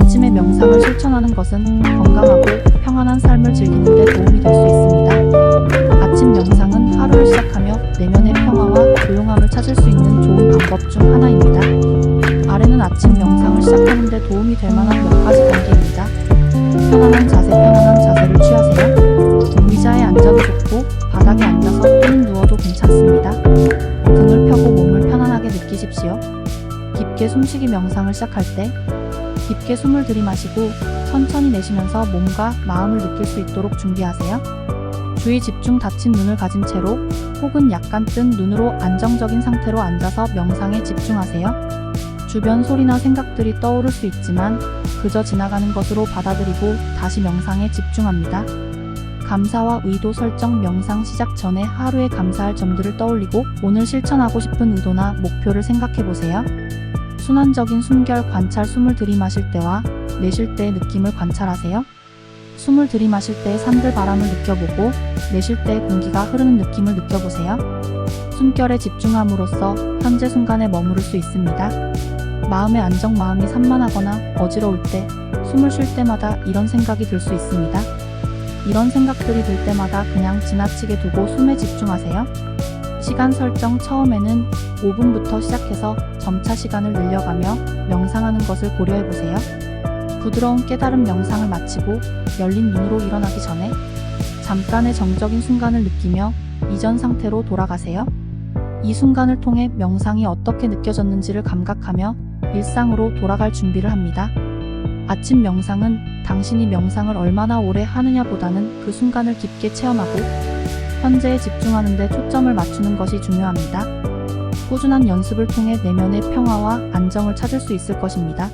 아침에 명상을 실천하는 것은 건강하고 평안한 삶을 지키는 데 도움이 될 수 있습니다. 아침 명상은 하루를 시작하며 내면의 평화와 조용함을 찾을 수 있는 좋은 방법 중 하나입니다. 아래는 아침 명상을 시작하는 데 도움이 될 만한 몇 가지 단계입니다. 편안한 자세, 편안한 자세를 취하세요. 의자에 앉아도 좋고 바닥에 앉아서 삥 누워도 괜찮습니다. 등을 펴고 몸을 편안하게 느끼십시오. 깊게 숨쉬기 명상을 시작할 때 깊게 숨을 들이마시고 천천히 내쉬면서 몸과 마음을 느낄 수 있도록 준비하세요. 주의 집중 닫힌 눈을 가진 채로 혹은 약간 뜬 눈으로 안정적인 상태로 앉아서 명상에 집중하세요. 주변 소리나 생각들이 떠오를 수 있지만 그저 지나가는 것으로 받아들이고 다시 명상에 집중합니다. 감사와 의도 설정 명상 시작 전에 하루에 감사할 점들을 떠올리고 오늘 실천하고 싶은 의도나 목표를 생각해 보세요. 순환적인 숨결 관찰 숨을 들이마실 때와 내쉴 때의 느낌을 관찰하세요. 숨을 들이마실 때의 산들 바람을 느껴보고 내쉴 때의 공기가 흐르는 느낌을 느껴보세요. 숨결에 집중함으로써 현재 순간에 머무를 수 있습니다. 마음의 안정 마음이 산만하거나 어지러울 때 숨을 쉴 때마다 이런 생각이 들 수 있습니다. 이런 생각들이 들 때마다 그냥 지나치게 두고 숨에 집중하세요. 시간 설정 처음에는 5분부터 시작해서 점차 시간을 늘려가며 명상하는 것을 고려해 보세요. 부드러운 깨달음 명상을 마치고 열린 눈으로 일어나기 전에 잠깐의 정적인 순간을 느끼며 이전 상태로 돌아가세요. 이 순간을 통해 명상이 어떻게 느껴졌는지를 감각하며 일상으로 돌아갈 준비를 합니다. 아침 명상은 당신이 명상을 얼마나 오래 하느냐보다는 그 순간을 깊게 체험하고 현재에 집중하는 데 초점을 맞추는 것이 중요합니다. 꾸준한 연습을 통해 내면의 평화와 안정을 찾을 수 있을 것입니다.